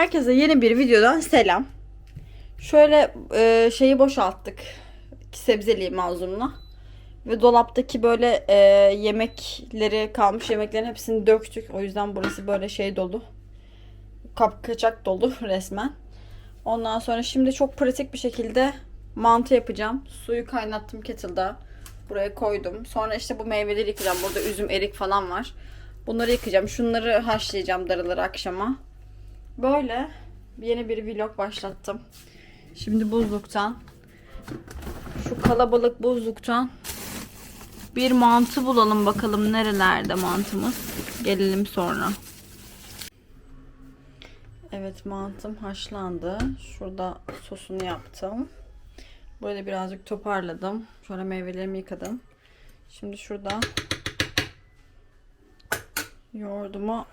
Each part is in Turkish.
Herkese yeni bir videodan selam. Şöyle e, şeyi boşalttık. Sebzeliği mazlumla. Ve dolaptaki böyle e, yemekleri kalmış yemeklerin hepsini döktük. O yüzden burası böyle şey dolu. Kap kaçak dolu resmen. Ondan sonra şimdi çok pratik bir şekilde mantı yapacağım. Suyu kaynattım kettle'da. Buraya koydum. Sonra işte bu meyveleri yıkayacağım. Burada üzüm, erik falan var. Bunları yıkayacağım. Şunları haşlayacağım darıları akşama. Böyle yeni bir vlog başlattım. Şimdi buzluktan şu kalabalık buzluktan bir mantı bulalım bakalım nerelerde mantımız. Gelelim sonra. Evet mantım haşlandı. Şurada sosunu yaptım. Böyle birazcık toparladım. Şöyle meyvelerimi yıkadım. Şimdi şurada yoğurduma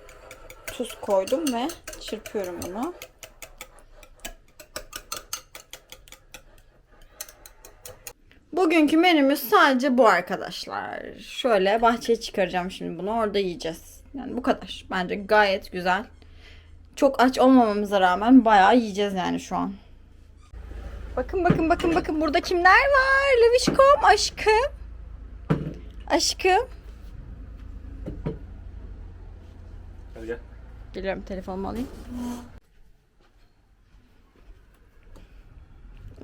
tuz koydum ve çırpıyorum bunu. Bugünkü menümüz sadece bu arkadaşlar. Şöyle bahçeye çıkaracağım şimdi bunu. Orada yiyeceğiz. Yani bu kadar. Bence gayet güzel. Çok aç olmamamıza rağmen bayağı yiyeceğiz yani şu an. Bakın bakın bakın bakın burada kimler var? Levişkom aşkım. Aşkım. Hadi gel. Geliyorum telefonumu alayım.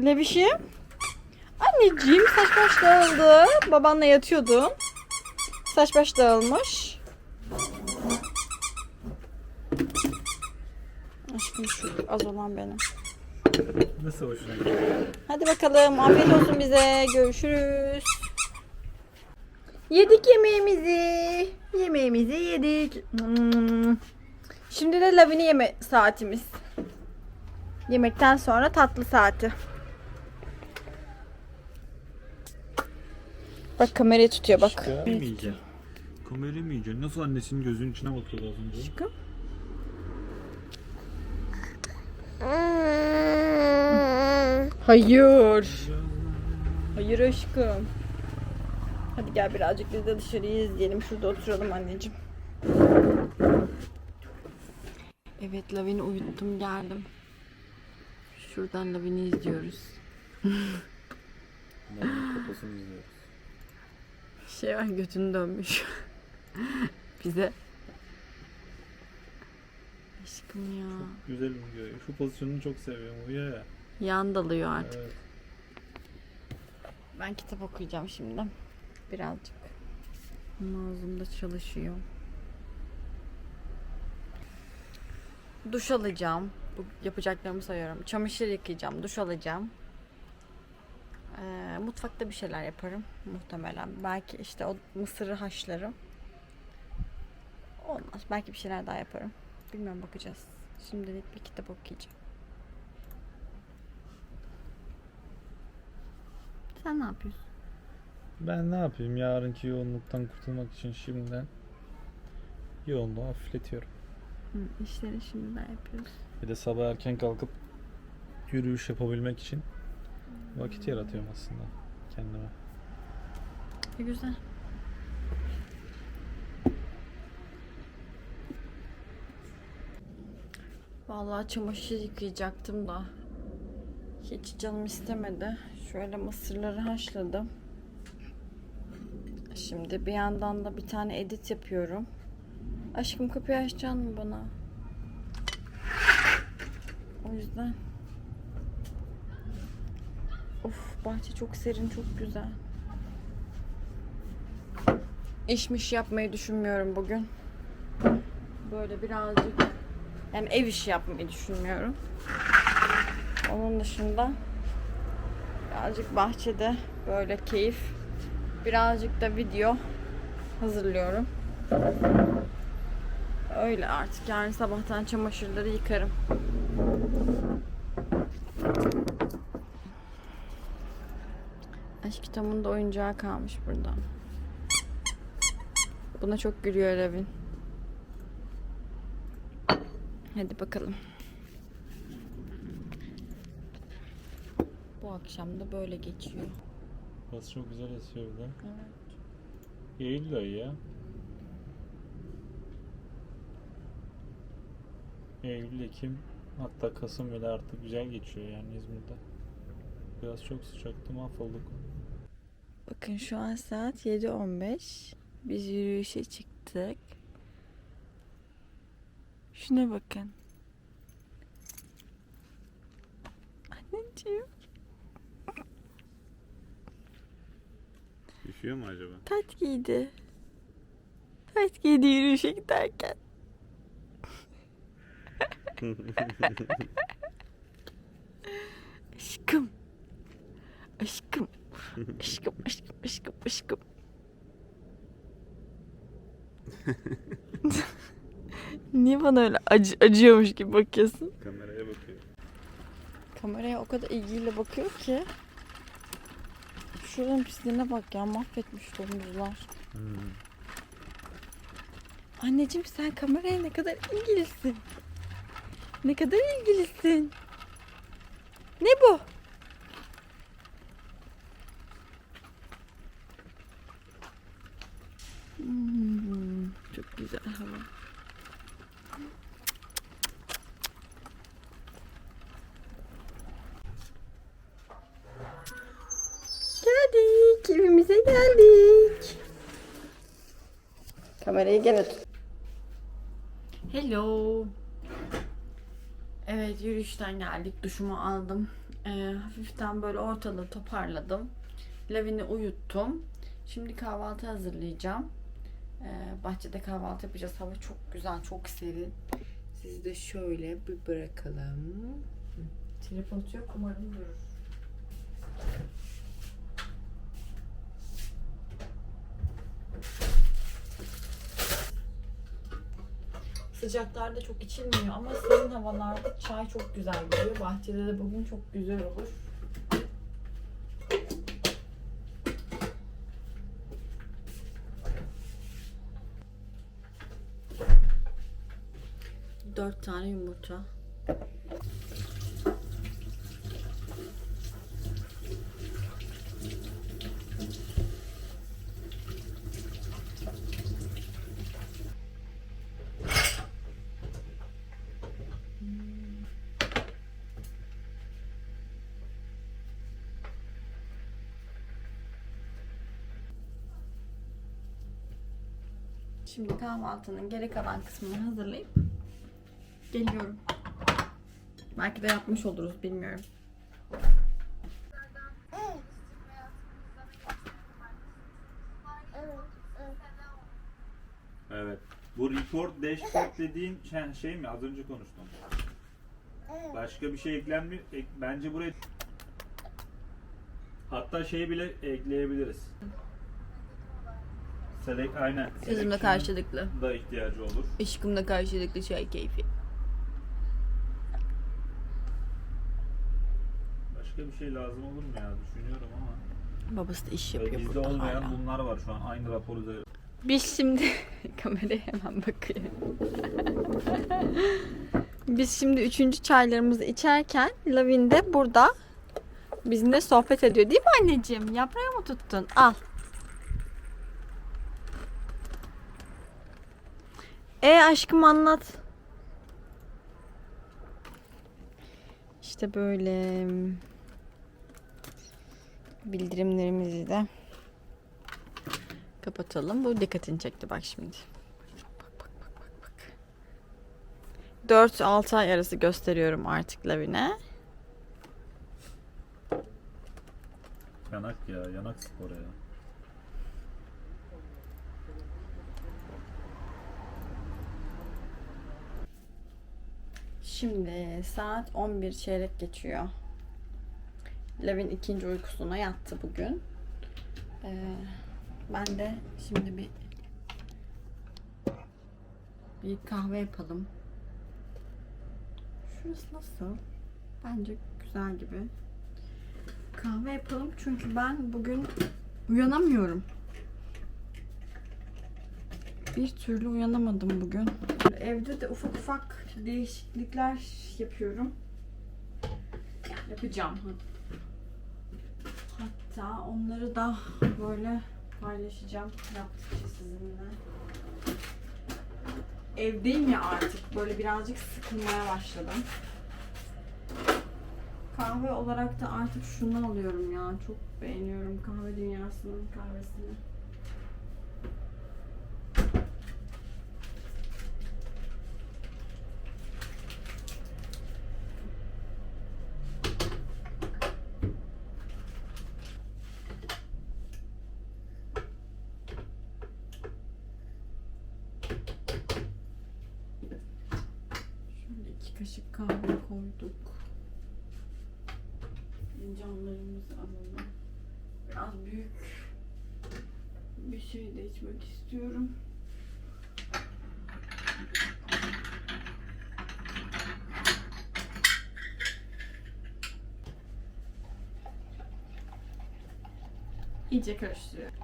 Levişim. Anneciğim saç baş dağıldı. Babanla yatıyordun. Saç baş dağılmış. Aşkım şu az olan benim. Nasıl hoşuna gidiyor? Hadi bakalım. Afiyet olsun bize. Görüşürüz. Yedik yemeğimizi. Yemeğimizi yedik. Hmm. Şimdi de lavini yeme saatimiz. Yemekten sonra tatlı saati. Bak kamerayı tutuyor bak. Kamerayı mı yiyeceksin? Kamerayı mı yiyeceksin? Nasıl annesinin gözünün içine bakıyordu az önce? Aşkım. Hayır. Hayır aşkım. Hadi gel birazcık biz de dışarıyı izleyelim. Şurada oturalım anneciğim. Evet Lavin'i uyuttum geldim. Şuradan Lavin'i izliyoruz. Kafasını izliyoruz. Şey var götünü dönmüş. Bize. Aşkım ya. Güzel uyuyor. Şu pozisyonunu çok seviyorum. Uyuyor ya. Yan dalıyor artık. Evet. Ben kitap okuyacağım şimdi. Birazcık. Nazım çalışıyor. Duş alacağım. Bu yapacaklarımı sayıyorum. Çamaşır yıkayacağım. Duş alacağım. Ee, mutfakta bir şeyler yaparım muhtemelen. Belki işte o mısırı haşlarım. Olmaz. Belki bir şeyler daha yaparım. Bilmiyorum bakacağız. Şimdilik bir kitap okuyacağım. Sen ne yapıyorsun? Ben ne yapayım? Yarınki yoğunluktan kurtulmak için şimdiden yoğunluğu hafifletiyorum. Hı, işleri şimdiden yapıyoruz. Bir de sabah erken kalkıp yürüyüş yapabilmek için vakit yaratıyorum aslında kendime. E, güzel. Vallahi çamaşır yıkayacaktım da hiç canım istemedi. Şöyle mısırları haşladım. Şimdi bir yandan da bir tane edit yapıyorum. Aşkım kapıyı açacaksın mı bana? O yüzden. Of bahçe çok serin, çok güzel. İşmiş yapmayı düşünmüyorum bugün. Böyle birazcık yani ev işi yapmayı düşünmüyorum. Onun dışında birazcık bahçede böyle keyif. Birazcık da video hazırlıyorum. Öyle artık yarın sabahtan çamaşırları yıkarım. Aşk kitabında oyuncağı kalmış burada. Buna çok gülüyor Levin. Hadi bakalım. Bu akşam da böyle geçiyor. Burası çok güzel esiyor burada. Evet. Eylül ayı ya. Eylül, Ekim, Hatta Kasım bile artık güzel geçiyor yani İzmir'de. Biraz çok sıcaktı mahvolduk. Bakın şu an saat 7.15. Biz yürüyüşe çıktık. Şuna bakın. Anneciğim. Üşüyor mu acaba? Tat giydi. Tat giydi yürüyüşe giderken. Aşkım. Aşkım. Aşkım, aşkım, aşkım, aşkım. Niye bana öyle acı, acıyormuş gibi bakıyorsun? Kameraya bakıyor. Kameraya o kadar ilgiyle bakıyor ki. Şuranın pisliğine bak ya mahvetmiş domuzlar. Anneciğim sen kameraya ne kadar ilgilisin. Ne kadar ilgilisin. Ne bu? Hmm, çok güzel hava. Geldik. Evimize geldik. Kamerayı gene tut. Hello. Evet yürüyüşten geldik. Duşumu aldım. Ee, hafiften böyle ortalığı toparladım. Lavin'i uyuttum. Şimdi kahvaltı hazırlayacağım. Ee, bahçede kahvaltı yapacağız. Hava çok güzel, çok serin. Sizi de şöyle bir bırakalım. Tripod yok umarım durur. Sıcaklarda çok içilmiyor ama serin havalarda çay çok güzel geliyor. Bahçede de bugün çok güzel olur. Dört tane yumurta. Şimdi kahvaltının geri kalan kısmını hazırlayıp geliyorum. Belki de yapmış oluruz bilmiyorum. Evet. Bu report dashboard dediğin şey, şey mi? Az önce konuştum. Başka bir şey eklenmiyor. Ek- bence buraya hatta şeyi bile ekleyebiliriz. Select aynen. Sözümle karşılıklı. da ihtiyacı olur. Aşkımla karşılıklı çay keyfi. Başka bir şey lazım olur mu ya? Düşünüyorum ama. Babası da iş yapıyor Bizde burada olmayan hala. bunlar var şu an. Aynı rapor üzerinde. Biz şimdi kameraya hemen bakıyor. Biz şimdi üçüncü çaylarımızı içerken Lavin de burada bizimle sohbet ediyor değil mi anneciğim? Yaprağı mı tuttun? Al. E aşkım anlat. İşte böyle bildirimlerimizi de Kapatalım. Bu dikkatini çekti bak şimdi. Bak bak bak bak bak. 4-6 ay arası gösteriyorum artık Lavin'e. Yanak ya. Yanak spor ya. Şimdi saat 11 çeyrek geçiyor. Lavin ikinci uykusuna yattı bugün. Ee, ben de şimdi bir bir kahve yapalım. Şurası nasıl? Bence güzel gibi. Kahve yapalım çünkü ben bugün uyanamıyorum. Bir türlü uyanamadım bugün. Evde de ufak ufak değişiklikler yapıyorum. Yapacağım. Hatta onları da böyle paylaşacağım yaptıkça sizinle. Evdeyim ya artık. Böyle birazcık sıkılmaya başladım. Kahve olarak da artık şunu alıyorum ya. Çok beğeniyorum kahve dünyasının kahvesini. Kaşık kahve koyduk. Fincanlarımızı alalım. Biraz büyük bir şey de içmek istiyorum. İyice karıştırıyorum.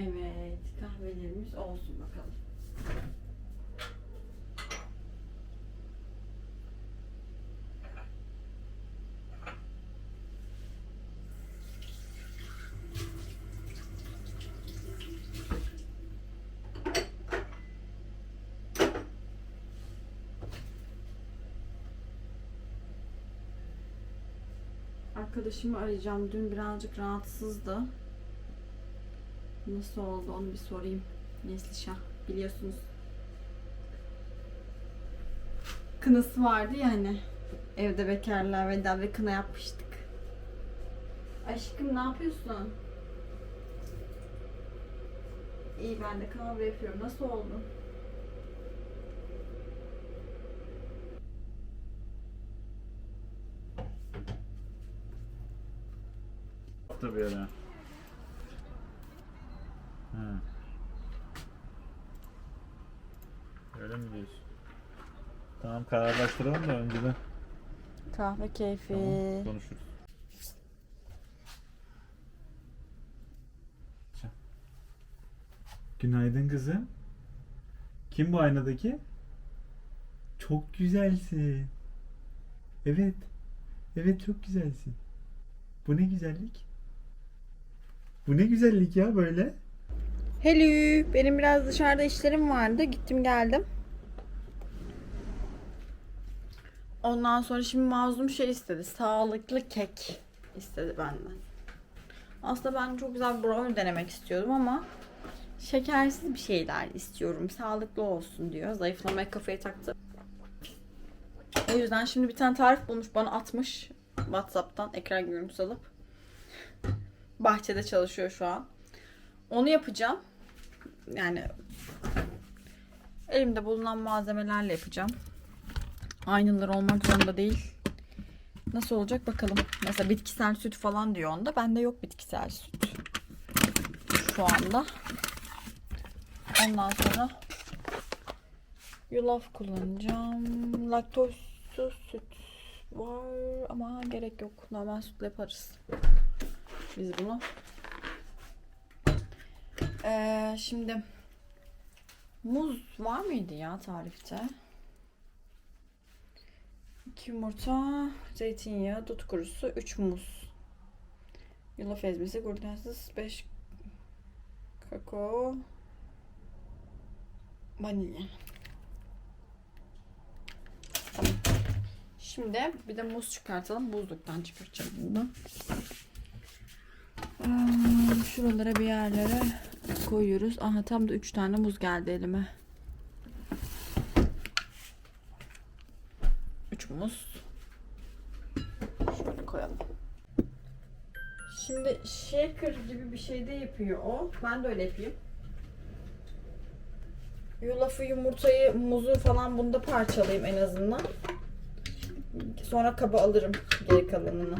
Evet, kahvelerimiz olsun bakalım. Arkadaşımı arayacağım. Dün birazcık rahatsızdı. Nasıl oldu onu bir sorayım. Neslişah biliyorsunuz. Kınası vardı ya hani. Evde bekarlar veda ve kına yapmıştık. Aşkım ne yapıyorsun? İyi ben de kahve yapıyorum. Nasıl oldu? Tabii öyle. Ha. Öyle mi diyorsun? Tamam kararlaştıralım da önceden. Kahve keyfi. Tamam, konuşuruz. Günaydın kızım. Kim bu aynadaki? Çok güzelsin. Evet. Evet çok güzelsin. Bu ne güzellik? Bu ne güzellik ya böyle? Hello. Benim biraz dışarıda işlerim vardı. Gittim geldim. Ondan sonra şimdi mazlum şey istedi. Sağlıklı kek istedi benden. Aslında ben çok güzel brownie denemek istiyordum ama şekersiz bir şeyler istiyorum. Sağlıklı olsun diyor. Zayıflamaya kafayı taktı. O yüzden şimdi bir tane tarif bulmuş bana atmış. Whatsapp'tan ekran görüntüsü alıp. Bahçede çalışıyor şu an. Onu yapacağım. Yani elimde bulunan malzemelerle yapacağım. Aynıları olmak zorunda değil. Nasıl olacak bakalım. Mesela bitkisel süt falan diyor onda. Bende yok bitkisel süt. Şu anda. Ondan sonra yulaf kullanacağım. Laktozsuz süt var ama gerek yok. Normal sütle yaparız. Biz bunu. Ee, şimdi muz var mıydı ya tarifte? 2 yumurta, zeytinyağı, dut kurusu, 3 muz. Yulaf ezmesi, glutensiz, 5 kakao, vanilya. Tamam. Şimdi bir de muz çıkartalım. Buzluktan çıkartacağım bunu. Şuralara bir yerlere koyuyoruz. Aha tam da 3 tane muz geldi elime. 3 muz. Şöyle koyalım. Şimdi shaker gibi bir şey de yapıyor o. Ben de öyle yapayım. Yulafı, yumurtayı, muzu falan bunda parçalayayım en azından. Sonra kaba alırım geri kalanını.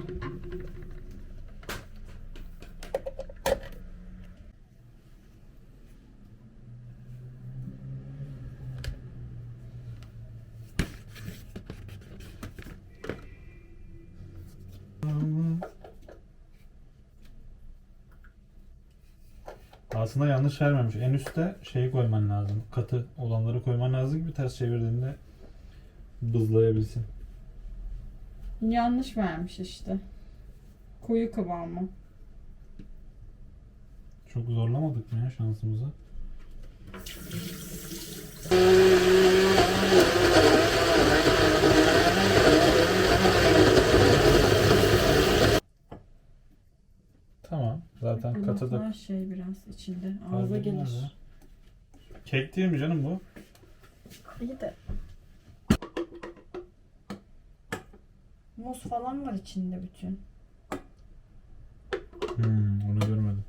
Aslında yanlış vermemiş. En üstte şeyi koyman lazım. Katı olanları koyman lazım ki ters çevirdiğinde bızlayabilsin. Yanlış vermiş işte. Koyu kıvamı. Çok zorlamadık mı ya şansımızı? Tamam. Da şey biraz içinde. Ağza gelir. Kek değil mi canım bu? İyi de. Muz falan var içinde bütün. Hmm, onu görmedim.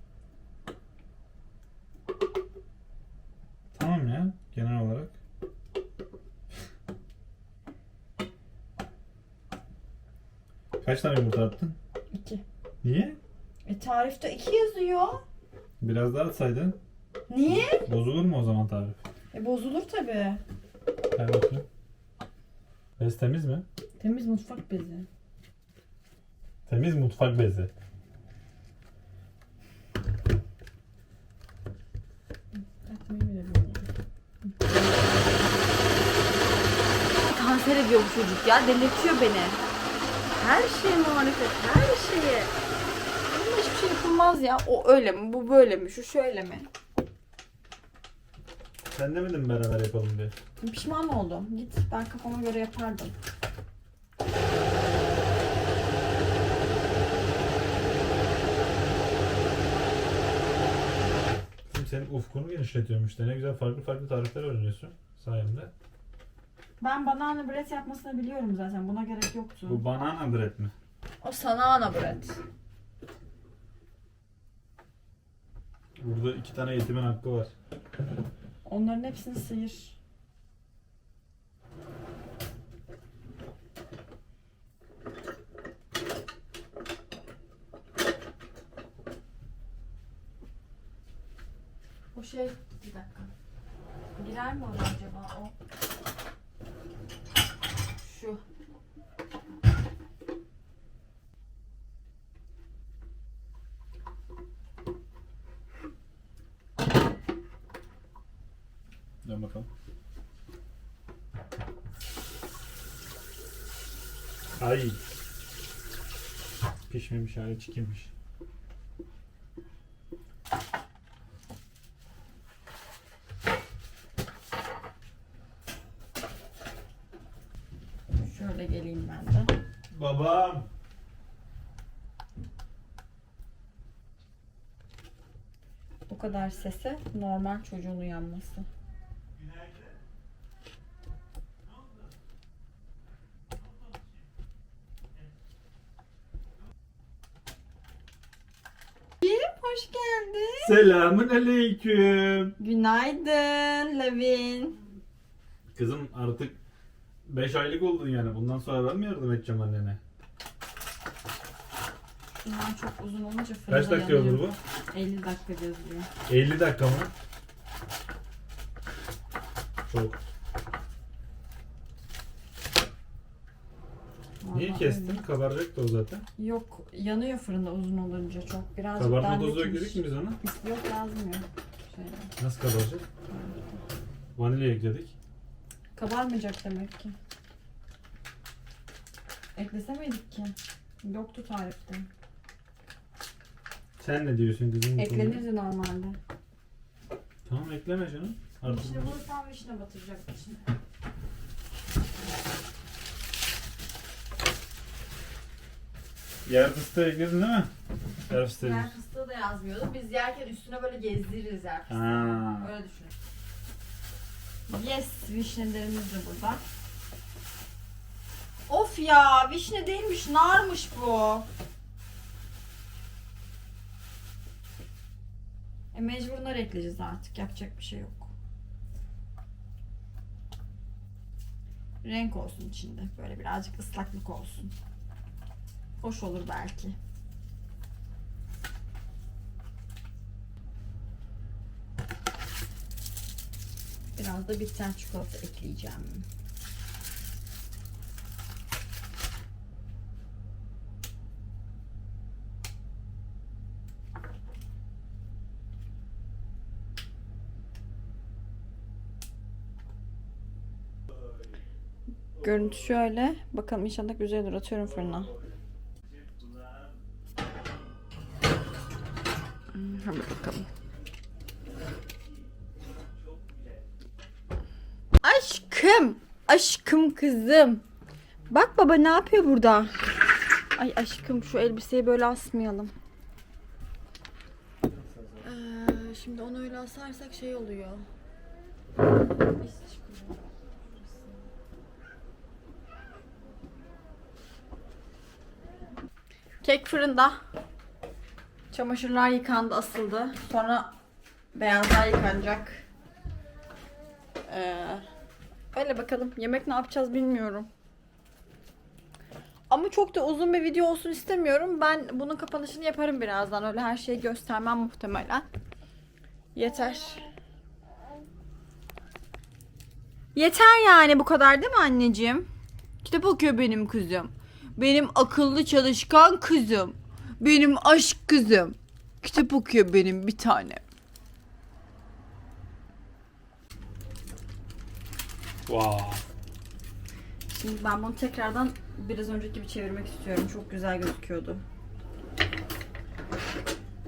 Tamam ya genel olarak. Kaç tane yumurta attın? İki. Niye? E tarifte iki yazıyor. Biraz daha atsaydın. Niye? Bozulur mu o zaman tarif? E bozulur tabi. Ver bakayım. Bez temiz mi? Temiz mutfak bezi. Temiz mutfak bezi. Takmayı bile bilmiyorum. Kanser ediyor bu çocuk ya. Delirtiyor beni. Her şeye marifet. Her şeye. Şey yapılmaz ya. O öyle mi? Bu böyle mi? Şu şöyle mi? Sen demedin mi beraber yapalım diye? Pişman oldum. Git. Ben kafama göre yapardım. Şimdi senin ufkunu genişletiyorum işte. Ne güzel farklı farklı tarifler öğreniyorsun sayemde. Ben banana bread yapmasını biliyorum zaten. Buna gerek yoktu. Bu banana bread mi? O sanana bread. Burada iki tane yetimin hakkı var. Onların hepsini sıyır. O şey bir dakika. Girer mi oraya acaba o? Şu. Dön bakalım. Ay. Pişmemiş hali çikilmiş. Şöyle geleyim ben de. Babam. Bu kadar sese normal çocuğun uyanması. Hoş geldin. Selamun aleyküm. Günaydın Levin. Kızım artık 5 aylık oldun yani. Bundan sonra ben mi yardım edeceğim annene? Şunlar çok uzun olunca fırında Kaç dakika yanıyor. olur bu? 50 dakika yazıyor. 50 dakika mı? Çok. Niye kestin? öyle. Kabaracaktı o zaten. Yok yanıyor fırında uzun olunca çok. Birazcık Kabartma tozu ekledik mi biz ona? Yok yazmıyor. Şey, Nasıl kabaracak? Vanilya ekledik. kabarmayacak demek ki. Eklesemeydik ki. Yoktu tarifte. Sen ne diyorsun kızım? bu konuda? Eklenirdi normalde. Tamam ekleme canım. Artık Vişne bunu tam vişne batıracak içine. Yer fıstığı ekledin değil mi? Yer fıstığı. Yer fıstığı da yazmıyordu. Biz yerken üstüne böyle gezdiririz yer fıstığı. Ha. Öyle düşün. Yes, vişnelerimiz de burada. Of ya, vişne değilmiş, narmış bu. E mecbur nar ekleyeceğiz artık, yapacak bir şey yok. Renk olsun içinde, böyle birazcık ıslaklık olsun. Hoş olur belki. Biraz da bitter çikolata ekleyeceğim. Görüntü şöyle. Bakalım inşallah güzel olur. Atıyorum fırına. Aşkım kızım. Bak baba ne yapıyor burada? Ay aşkım şu elbiseyi böyle asmayalım. Ee, şimdi onu öyle asarsak şey oluyor. Kek fırında. Çamaşırlar yıkandı, asıldı. Sonra beyazlar yıkanacak. Ee, öyle bakalım. Yemek ne yapacağız bilmiyorum. Ama çok da uzun bir video olsun istemiyorum. Ben bunun kapanışını yaparım birazdan. Öyle her şeyi göstermem muhtemelen. Yeter. Yeter yani bu kadar değil mi anneciğim? Kitap okuyor benim kızım. Benim akıllı çalışkan kızım. Benim aşk kızım. Kitap okuyor benim bir tane. Wow. Şimdi ben bunu tekrardan biraz önceki gibi çevirmek istiyorum. Çok güzel gözüküyordu.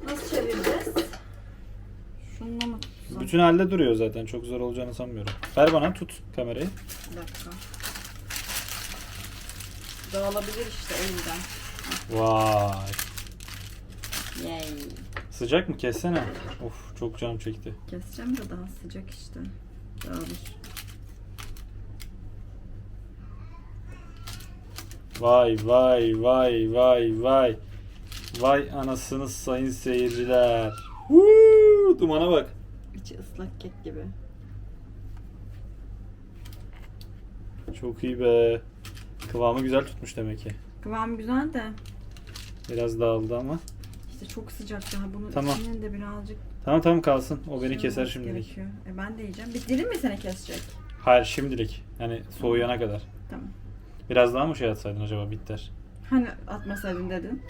Nasıl çevireceğiz? Şununla mı tutsam? Bütün halde duruyor zaten. Çok zor olacağını sanmıyorum. Ver bana tut kamerayı. Bir dakika. Dağılabilir işte elinden. Vay. Yay. Sıcak mı? Kessene. Of çok canım çekti. Keseceğim de daha sıcak işte. Dağılır. Vay vay vay vay vay. Vay anasını sayın seyirciler. Huu, dumana bak. İçi ıslak kek gibi. Çok iyi be. Kıvamı güzel tutmuş demek ki. Kıvam güzel de Biraz dağıldı ama. işte çok sıcak daha bunun Tamam. içinin de birazcık Tamam tamam kalsın. O beni şey keser olması şimdilik. gerekiyor. E ben de yiyeceğim. Bir dilim mi seni kesecek? Hayır şimdilik. Yani soğuyana kadar. Tamam. Biraz daha mı şey atsaydın acaba bitter? Hani atmasaydın dedin.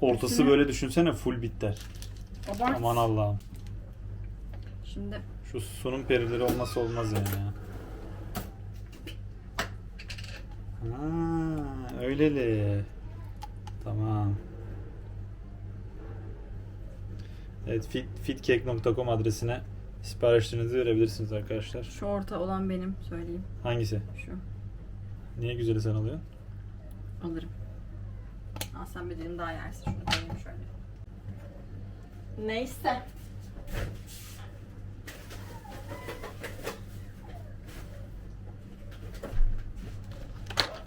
Ortası Üstüne- böyle düşünsene full bitter. Abart. Aman Allah'ım. Şimdi Şu sunum perileri olmazsa olmaz yani ya. Ha, öyleli. Tamam. Evet fit, fitcake.com adresine siparişlerinizi verebilirsiniz arkadaşlar. şu orta olan benim söyleyeyim. Hangisi? Şu. Niye güzeli sen alıyorsun? Alırım. Al sen bir dilim daha yersin. Şunu koyayım şöyle. Neyse.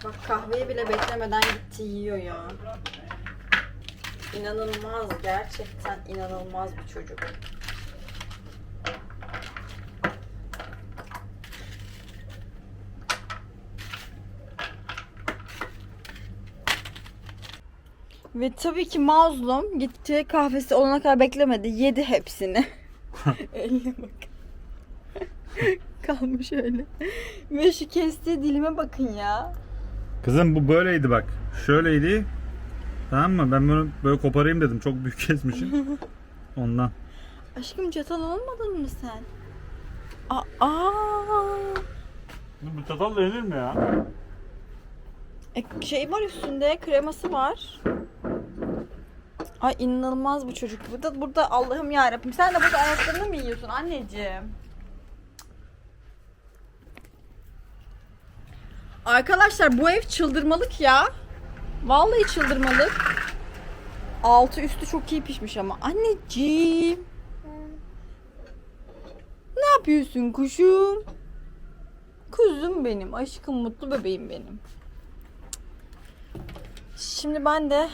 Bak kahveyi bile beklemeden gitti yiyor ya. İnanılmaz gerçekten inanılmaz bir çocuk. Ve tabii ki mazlum gitti kahvesi olana kadar beklemedi. Yedi hepsini. Eline bak. Kalmış öyle. Ve şu kestiği dilime bakın ya. Kızım bu böyleydi bak. Şöyleydi. Tamam mı? Ben bunu böyle koparayım dedim. Çok büyük kesmişim. Ondan. Aşkım çatal olmadın mı sen? Aa, Bu çatalla yenir mi ya? e, şey var üstünde kreması var. Ay inanılmaz bu çocuk. Burada burada Allah'ım ya Sen de burada ayaklarını mı yiyorsun anneciğim? Arkadaşlar bu ev çıldırmalık ya. Vallahi çıldırmalık. Altı üstü çok iyi pişmiş ama. Anneciğim. Ne yapıyorsun kuşum? Kuzum benim. Aşkım mutlu bebeğim benim. Şimdi ben de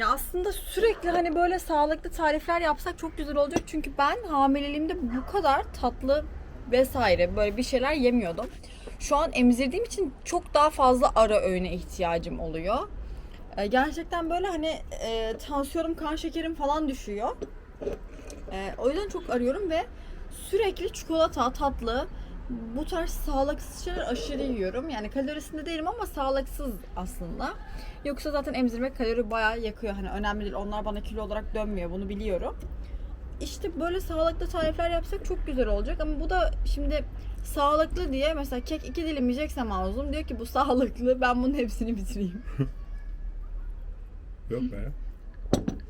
ya aslında sürekli hani böyle sağlıklı tarifler yapsak çok güzel olacak. Çünkü ben hamileliğimde bu kadar tatlı vesaire böyle bir şeyler yemiyordum. Şu an emzirdiğim için çok daha fazla ara öğüne ihtiyacım oluyor. Ee, gerçekten böyle hani e, tansiyonum, kan şekerim falan düşüyor. Ee, o yüzden çok arıyorum ve sürekli çikolata, tatlı, bu tarz sağlıksız şeyler aşırı yiyorum. Yani kalorisinde değilim ama sağlıksız aslında. Yoksa zaten emzirmek kalori bayağı yakıyor. Hani önemli değil. Onlar bana kilo olarak dönmüyor. Bunu biliyorum. İşte böyle sağlıklı tarifler yapsak çok güzel olacak. Ama bu da şimdi sağlıklı diye mesela kek iki dilim yiyeceksem ağzım diyor ki bu sağlıklı. Ben bunun hepsini bitireyim. Yok be.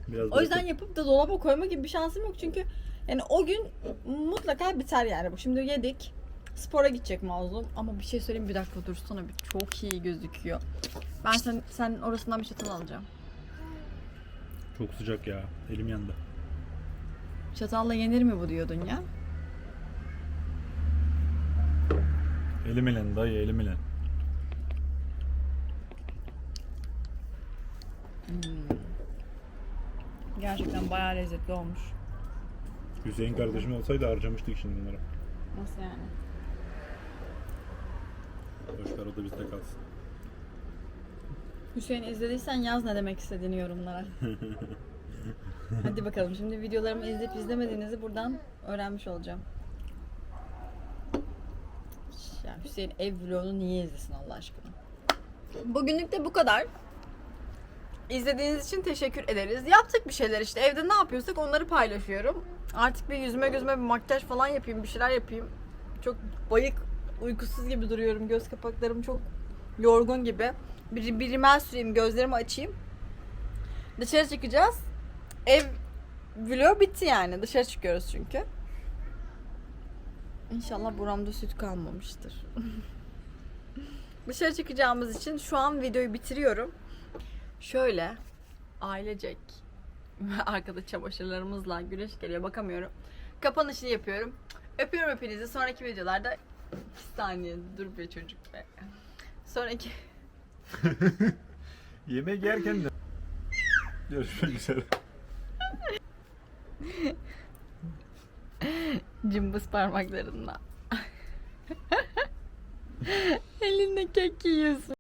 Biraz O yüzden yapıp da dolaba koyma gibi bir şansım yok. Çünkü yani o gün mutlaka biter yani bu. Şimdi yedik. Spora gidecek mazlum ama bir şey söyleyeyim bir dakika dursana bir çok iyi gözüküyor. Ben sen sen orasından bir çatal alacağım. Çok sıcak ya. Elim yandı. Çatalla yenir mi bu diyordun ya? Elim ilen dayı elim ilen. Gerçekten bayağı lezzetli olmuş. Hüseyin kardeşim olsaydı harcamıştık şimdi bunları. Nasıl yani? Boşver o da bizde kalsın. Hüseyin izlediysen yaz ne demek istediğini yorumlara. Hadi bakalım şimdi videolarımı izleyip izlemediğinizi buradan öğrenmiş olacağım. Ya Hüseyin ev vlogunu niye izlesin Allah aşkına? Bugünlük de bu kadar. İzlediğiniz için teşekkür ederiz. Yaptık bir şeyler işte. Evde ne yapıyorsak onları paylaşıyorum. Artık bir yüzüme gözüme bir makyaj falan yapayım, bir şeyler yapayım. Çok bayık, uykusuz gibi duruyorum. Göz kapaklarım çok yorgun gibi. Bir, bir rimel süreyim, gözlerimi açayım. Dışarı çıkacağız. Ev vlog bitti yani. Dışarı çıkıyoruz çünkü. İnşallah buramda süt kalmamıştır. Dışarı çıkacağımız için şu an videoyu bitiriyorum. Şöyle ailecek arkada çamaşırlarımızla güneş geliyor bakamıyorum. Kapanışını yapıyorum. Öpüyorum hepinizi. Sonraki videolarda bir saniye dur be çocuk be. Sonraki Yemek yerken de... Görüşmek üzere. cımbız parmaklarınla. Elinde kek yiyorsun.